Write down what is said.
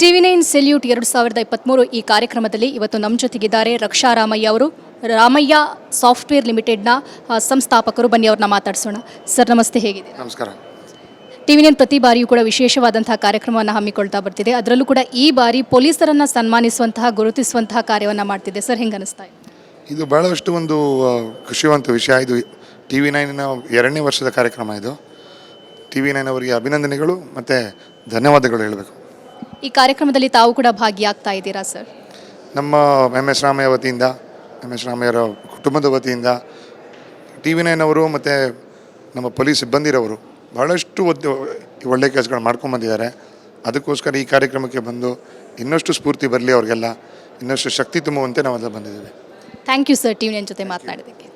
TV nine salute ಎರಡು ಸಾವಿರದ ಇಪ್ಪತ್ತ್ಮೂರು ಈ ಕಾರ್ಯಕ್ರಮದಲ್ಲಿ ಇವತ್ತು ನಮ್ಮ ಜೊತೆಗಿದ್ದಾರೆ ರಕ್ಷಾ ರಾಮಯ್ಯ ಅವರು. ರಾಮಯ್ಯ ಸಾಫ್ಟ್ವೇರ್ ಲಿಮಿಟೆಡ್ನ ಸಂಸ್ಥಾಪಕರು. ಬನ್ನಿ ಅವ್ರನ್ನ ಮಾತಾಡಿಸೋಣ. ಸರ್ ನಮಸ್ತೆ ಹೇಗಿದೆ? ನಮಸ್ಕಾರ. ಟಿವಿ ನೈನ್ ಪ್ರತಿ ಬಾರಿಯೂ ಕೂಡ ವಿಶೇಷವಾದಂತಹ ಕಾರ್ಯಕ್ರಮವನ್ನು ಹಮ್ಮಿಕೊಳ್ತಾ ಬರ್ತಿದೆ. ಅದರಲ್ಲೂ ಕೂಡ ಈ ಬಾರಿ ಪೊಲೀಸರನ್ನು ಸನ್ಮಾನಿಸುವಂತಹ ಗುರುತಿಸುವಂತಹ ಕಾರ್ಯವನ್ನು ಮಾಡ್ತಿದೆ. ಸರ್ ಹೆಂಗೆ ಅನಿಸ್ತಾ ಇದೆ? ಇದು ಬಹಳಷ್ಟು ಒಂದು ಖುಷಿವಂತ ವಿಷಯ. ಇದು ಟಿ ವಿ ನೈನಿನ ಎರಡನೇ ವರ್ಷದ ಕಾರ್ಯಕ್ರಮ ಇದು. ಟಿ ವಿ ನೈನ್ ಅವರಿಗೆ ಅಭಿನಂದನೆಗಳು ಮತ್ತು ಧನ್ಯವಾದಗಳು ಹೇಳಬೇಕು. ಈ ಕಾರ್ಯಕ್ರಮದಲ್ಲಿ ತಾವು ಕೂಡ ಭಾಗಿಯಾಗ್ತಾ ಇದ್ದೀರಾ ಸರ್ ನಮ್ಮ ಎಂ ಎಸ್ ರಾಮಯ್ಯ ವತಿಯಿಂದ ಎಂ ಎಸ್ ರಾಮಯ್ಯರ ಕುಟುಂಬದ ವತಿಯಿಂದ ಟಿ ವಿ ನೈನ್ ಅವರು ಮತ್ತು ನಮ್ಮ ಪೊಲೀಸ್ ಸಿಬ್ಬಂದಿರವರು ಬಹಳಷ್ಟು ಒಳ್ಳೆ ಒಳ್ಳೆಯ ಕೆಲಸಗಳು ಮಾಡ್ಕೊಂಬಂದಿದ್ದಾರೆ ಅದಕ್ಕೋಸ್ಕರ ಈ ಕಾರ್ಯಕ್ರಮಕ್ಕೆ ಬಂದು ಇನ್ನಷ್ಟು ಸ್ಫೂರ್ತಿ ಬರಲಿ ಅವ್ರಿಗೆಲ್ಲ ಇನ್ನಷ್ಟು ಶಕ್ತಿ ತುಂಬುವಂತೆ ನಾವೆಲ್ಲ ಬಂದಿದ್ದೇವೆ. Thank you sir T V nine ಜೊತೆ ಮಾತನಾಡಿದ್ದಕ್ಕೆ.